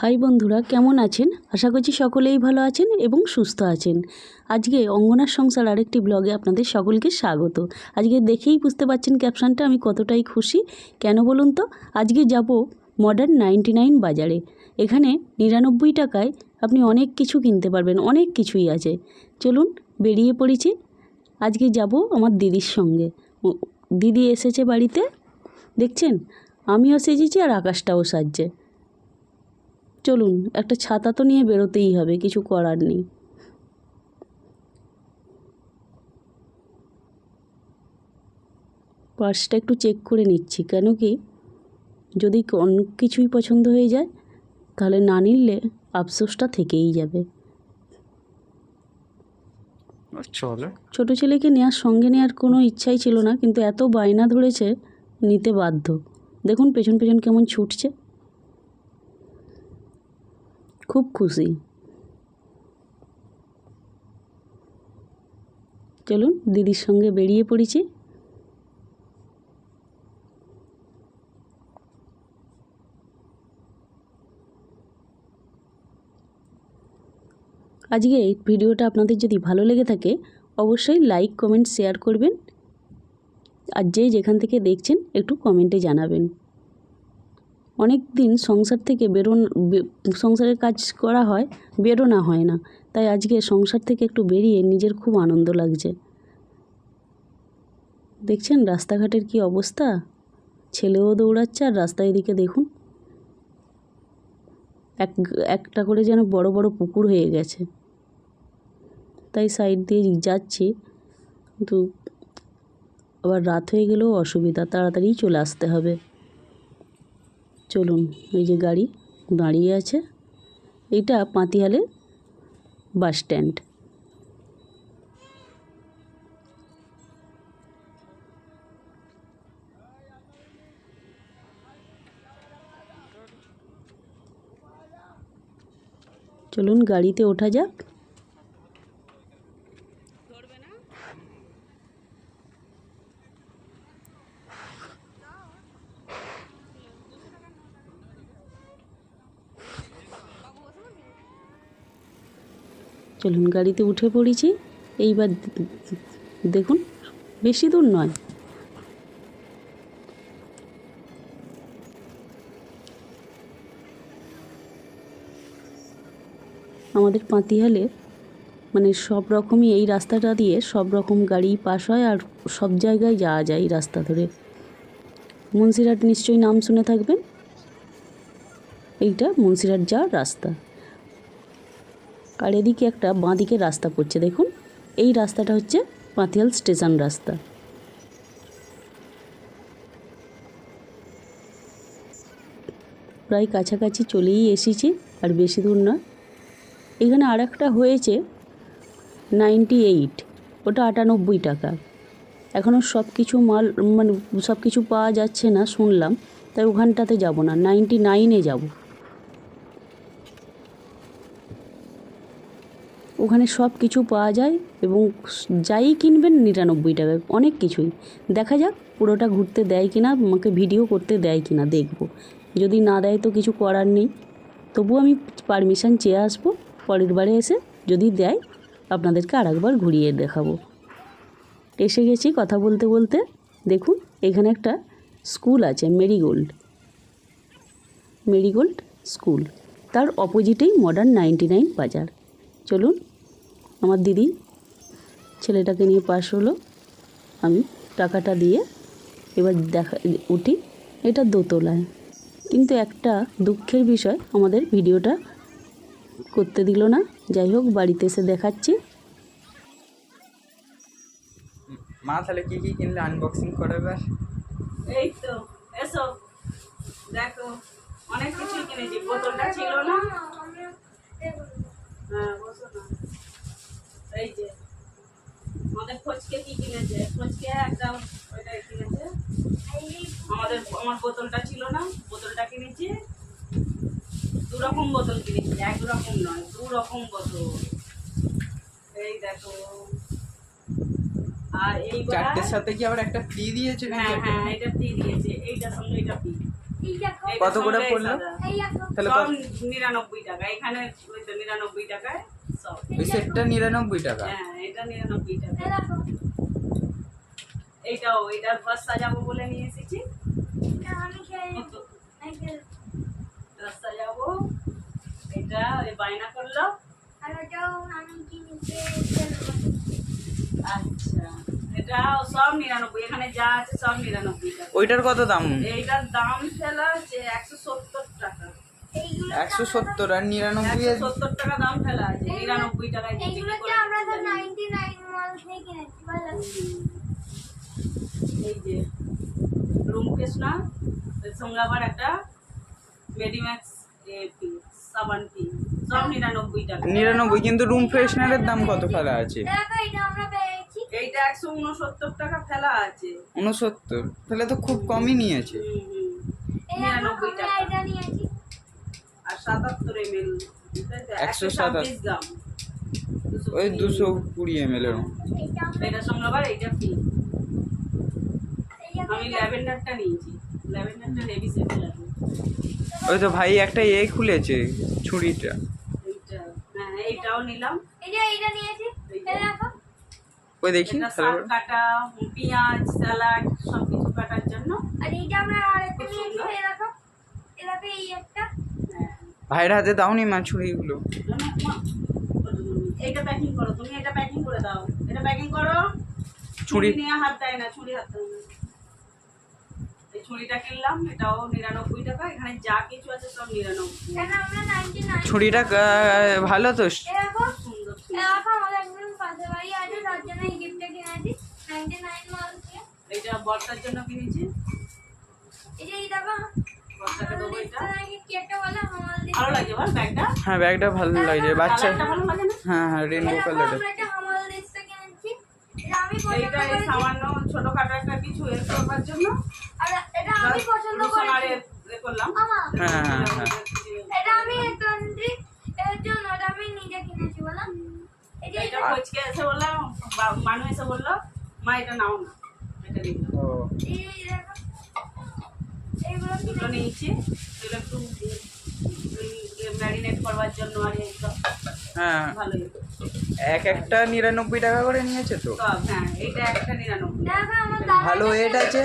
High বন্ধুরা, কেমন আছেন? আশা করছি সকলেই ভালো আছেন এবং সুস্থ আছেন। আজকে অঙ্গনার সংসার আরেকটি ব্লগে আপনাদের সকলকে স্বাগত। আজকে দেখেই বুঝতে পারছেন ক্যাপশনটা আমি কতটাই খুশি। কেন বলুন তো? আজকে যাব মডার্ন নাইনটি নাইন বাজারে। এখানে নিরানব্বই টাকায় আপনি অনেক কিছু কিনতে পারবেন, অনেক কিছুই আছে। চলুন বেরিয়ে পড়েছি। আজকে যাব আমার দিদির সঙ্গে। দিদি এসেছে বাড়িতে। দেখছেন? আমিও সেজেছি আর আকাশটাও সাজছে। চলুন একটা ছাতা তো নিয়ে বেরোতেই হবে কিছু করার নেই। পার্সটা একটু চেক করে নিচ্ছি কেন কি? যদি অন্য কিছুই পছন্দ হয়ে যায় তাহলে না নিলে আফসোসটা থেকেই যাবে। চলো ছোট ছেলেকে নেওয়ার সঙ্গে নেওয়ার কোনো ইচ্ছাই ছিল না কিন্তু এত বায়না ধরেছে নিতে বাধ্য। দেখুন পেছন পেছন কেমন ছুটছে। খুব খুশি। চলুন, দিদির সঙ্গে বেরিয়ে পড়েছি। আজকে এই ভিডিওটা আপনাদের যদি ভালো লেগে থাকে, অবশ্যই লাইক, কমেন্ট, শেয়ার করবেন। আর যে যেখান থেকে দেখছেন, একটু কমেন্টে জানাবেন। অনেক দিন সংসার থেকে বেরোন সংসারের কাজ করা হয়, বেরোনা হয় না। তাই আজকে সংসার থেকে একটু বেরিয়ে নিজের খুব আনন্দ লাগছে। দেখছেন রাস্তাঘাটের কি অবস্থা? ছেলেও দৌড়াচ্ছে আর রাস্তা এদিকে দেখুন। এক, একটা করে যেন বড় বড় পুকুর হয়ে গেছে। তাই সাইড দিয়ে যাচ্ছি, কিন্তু আবার রাত হয়ে গেলেও অসুবিধা, তাড়াতাড়ি চলে আসতে হবে। চলুন এই যে গাড়ি দাঁড়িয়ে আছে এটা পাতিহালের বাস স্ট্যান্ড। চলুন গাড়িতে ওঠা যাক। চলুন, গাড়িতে উঠে পড়েছি। এইবার দেখুন, বেশি দূর নয়। আমাদের পাতিহালে মানে সব রকমই এই রাস্তাটা দিয়ে সব রকম গাড়ি পাস হয় আর সব জায়গায় যাওয়া যায় এই রাস্তা ধরে। মুন্সিরহাট নিশ্চয়ই নাম শুনে থাকবেন। এইটা মুন্সিরহাট যাওয়ার রাস্তা। আর এদিকে একটা বাঁদিকে রাস্তা পড়ছে দেখুন। এই রাস্তাটা হচ্ছে পাতিয়াল স্টেশন রাস্তা। প্রায় কাছাকাছি চলেই এসেছি, আর বেশি দূর না। এখানে আর একটা হয়েছে নাইনটি এইট, ওটা আটানব্বই টাকা। এখনও সব কিছু মাল মানে সব কিছু পাওয়া যাচ্ছে না, শুনলাম। তাই ওখানটাতে যাব না, নাইনটি নাইনে যাব। ওখানে সব কিছু পাওয়া যায় এবং যাই কিনবেন নিরানব্বই টাকায় অনেক কিছুই। দেখা যাক পুরোটা ঘুরতে দেয় কিনা, আমাকে ভিডিও করতে দেয় কিনা, দেখব। যদি না দেয় তো কিছু করার নেই। তবু আমি পারমিশন চেয়ে আসব, পরের বারে এসে যদি দেয়, আপনাদেরকে আরেকবার ঘুরিয়ে দেখাবো। এসে গেছি কথা বলতে বলতে। দেখুন, এখানে একটা স্কুল আছে, মেরিগোল্ড। Marigold school. তার অপোজিটেই মডার্ন নাইনটি নাইন বাজার। চলুন আমার দিদি ছেলেটাকে নিয়ে পাশ হলো। আমি টাকাটা দিয়ে এবার দেখা উঠি এটা দোতলায়। কিন্তু একটা দুঃখের বিষয় আমাদের ভিডিওটা করতে দিল না। যাই হোক বাড়িতে এসে দেখাচ্ছি। মা তাহলে কি কি কিনলে? আনবক্সিং করে এবার। এই তো এসো। দেখো অনেক কিছুই কিনেছি। বোতলটা ছিল না। হ্যাঁ বসো না। এই যে আমাদের ফচকে কি কিনেছে? ফচকে একটা ওইটা কিনেছে। আমাদের আমার বোতলটা ছিল না বোতলটা কিনেছি। দু রকম বোতল কিনেছি এক রকম নয় দু রকম বোতল। এই দেখো। আর এইবার চারটের সাথে কি আবার একটা ফ্রি দিয়েছে হ্যাঁ হ্যাঁ এটা ফ্রি দিয়েছে। এইটার সঙ্গে এটা ফ্রি। কত করে পড়ল? তাহলে নিরানব্বই টাকা। এখানে ওই তো নিরানব্বই টাকায় ওই সেটটা নিরানব্বই টাকা। হ্যাঁ এটা নিরানব্বই টাকা। এইটাও এটার বাস সাজাবো বলে নিয়ে এসেছি। সাজাবো। এটা বায়না করল। আচ্ছা এটা সব নিরানব্বই। এখানে যা আছে সব নিরানব্বই টাকা। ওইটার কত দাম? এইটার দাম ফেলা যে একশো সত্তর একশো সত্তর আর নিরানব্বই সত্তর টাকা দাম ফেলা আছে নিরানব্বই টাকায় বিক্রি এইগুলোকে করে আমরা তো নাইনটি নাইন মল থেকে কিনেছি এই যে রুম কৃষ্ণা এর সঙ্গে আবার একটা মেডিম্যাক্স সাবান পি সব নিরানব্বই টাকা। নিরানব্বই কিন্তু রুম ফ্রেশনারের দাম কত ফেলা আছে? দেখো এটা আমরা পেয়েছি। এইটা একশো উনসত্তর টাকা ফেলা আছে। উনসত্তর তাহলে তো খুব কমই নিয়েছে। হুম, হুম। নিরানব্বই টাকা। আর সাতাত্তর এম এল একশো। গ্রাম ওই দুশো কুড়ি এম এল এর এইটা ফ্রি আমি ল্যাভেন্ডারটা নিয়েছি। ল্যাভেন্ডারটা হেভি সেট লাগে ওই তো ভাই একটা এ খুলেছে ছুরিটা। হ্যাঁ এইটাও নিলাম। এটা এটা নিয়েছি। ওই দেখি এটা কাটা পেঁয়াজ স্যালাড সব কিছু কাটার জন্য। আর এইটা আমরা আরেকটা নিয়েছি। এই দেখো এই একটা। ভাইয়ের হাতে দাওনি মা ছুরিগুলো? প্যাকিং করো তুমি এটা প্যাকিং করে দাও। এটা প্যাকিং করো। ছুরি। নিয়ে হাত দেয় না ছুরি হাত দেয় না। এই ছুরিটা কিনলাম এটাও নিরানব্বই টাকা এখানে যা কিছু আছে সব নিরানব্বই। আমরা নাইনটি নাইন ছুরিটা ভালো তো? এইটা বর্ষার জন্য কিনেছি। এই যে এই দেবো এটা। কি একটা বলে? হামাল দিচ্ছে ভালো লাগে বল ব্যাগটা? হ্যাঁ ব্যাগটা ভালো লাগছে বাচ্চা। লাগে হ্যাঁ হ্যাঁ রেনবো করলাম। হ্যাঁ হ্যাঁ হ্যাঁ। এটা কোচকে এসে বললাম মানু এসে বলল মা এটা নাও না। এটা দুটো নিয়েছি। এগুলো একটু ম্যারিনেট করবার জন্য আর এইসব হ্যাঁ। ভালোই। এক একটা নিরানব্বই টাকা করে নিয়েছে তো? সব হ্যাঁ এইটা একটা নিরানব্বই। ভালো ওয়েট আছে?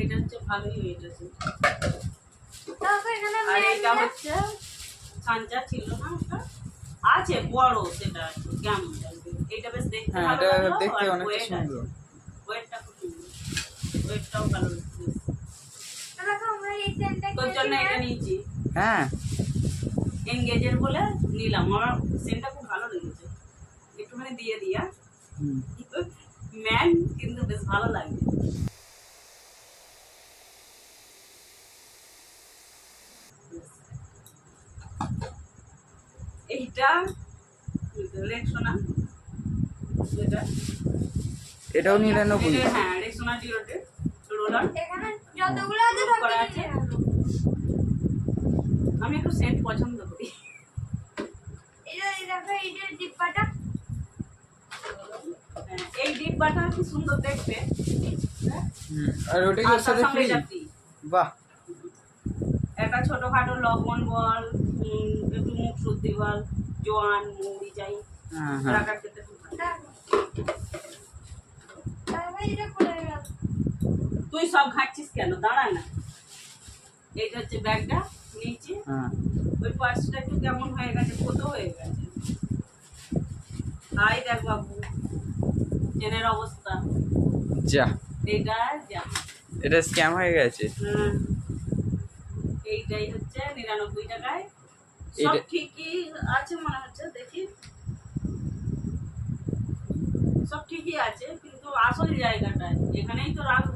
এটা হচ্ছে ভালোই ওয়েট আছে। আর এটা হচ্ছে ছিল না ওটা? আছে বড় সেটা কেমন এটা বেশ দেখতে হ্যাঁ ভালো দেখতে খুব সুন্দর। ওয়েটটাও ভালো লাগছে। দেখো আমরা এই সেন্টটা তোর জন্য এটা নিয়েছি। হ্যাঁ। এনগেজের বলে নিলাম। আমার সেন্টটা খুব ভালো লেগেছে। একটুখানি দিয়ে দিয়া হুম। ম্যান কিন্তু বেশ ভালো লাগবে এইটা এটা? এটাও নিরানব্বই হ্যাঁ রেক্সোনা জিরোটে রোলার যতগুলো আছে করা আছে। আমি একটু সেন্ট পছন্দ করি। এই যে এই দেখো এই যে ডিব্বাটা। হ্যাঁ, কি সুন্দর দেখতে। আর ওটা কি আর ওর তার সাথে ফ্রি বাহ। একটা ছোটখাটো লবণ বল উম, একটু মুখ শুদ্ধি বল জোয়ান মৌরি যাই। হ্যাঁ হ্যাঁ। রাখার খেতে তুই সব ঘাটছিস কেন? দাঁড়া না। এইটা হচ্ছে ব্যাগটা নিচে হ্যাঁ। ওই পার্সটা একটু কেমন হয়ে গেছে? কত হয়ে গেছে। হাই দেখ বাবু ট্রেনের অবস্থা। যা। এইটা যা। এটা স্ক্যাম হয়ে গেছে। হুম। এইটাই হচ্ছে নিরানব্বই টাকায়। সব ঠিকই আছে মনে হচ্ছে দেখি। সব ঠিকই আছে কিন্তু আসল জায়গাটায়। এখানেই তো রাখব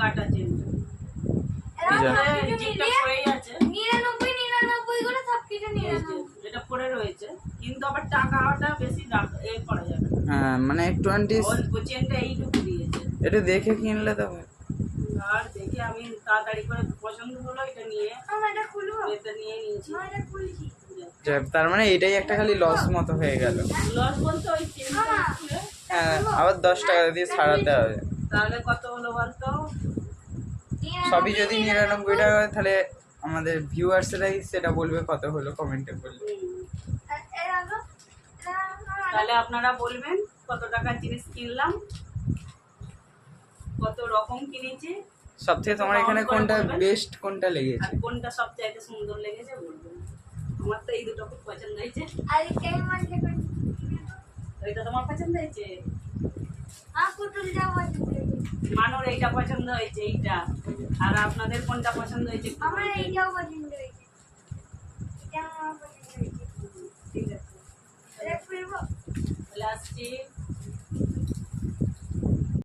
কাটা চেনটা এরকম যা। সবকিছু জিপটা মিলিয়ে পড়েই আছে। নিরানব্বই নিরানব্বই করে সব কিছু এই যে, নিরানব্বই। এটা পড়ে রয়েছে। কিন্তু আবার টাকাটা বেশি রাখ- এ করা যাবে না। হ্যাঁ মানে টোয়েন্টি এটা দেখে কিনলে তো আর দেখি আমি তাড়াতাড়ি করে পছন্দ হলো এটা নিয়ে আমার এটা খুলবো? এটা নিয়ে নিয়েছি। আমার এটা খুলছি। তার মানে এটাই একটা খালি লস মতো হয়ে গেল। লস বলতে ওই চেনটা হ্যাঁ আবার দশ টাকা দিয়ে ছাড়াতে হবে। তাহলে কত হলো বলতো? সবই যদি নিরানব্বই টাকা হয় তাহলে আমাদের ভিউয়ার্সরাই সেটা বলবে কত হলো কমেন্টে বলবে এটা তাহলে আপনারা বলবেন কত টাকার জিনিস কিনলাম কত রকম কিনেছি। সব থেকে তোমার এখানে কোনটা বেস্ট কোনটা আর লেগেছে কোনটা সবচাইতে সুন্দর লেগেছে বলবেন। আমার তো এই দুটো খুব পছন্দ হয়েছে। আর এই কোন ওইটা তোমার পছন্দ হয়েছে? মানুর এইটা পছন্দ হয়েছে এইটা। আর আপনাদের কোনটা পছন্দ হয়েছে আমার এইটাও পছন্দ হয়েছে। এটা আমার পছন্দ হয়েছে। ঠিক আছে। তাহলে আসছি।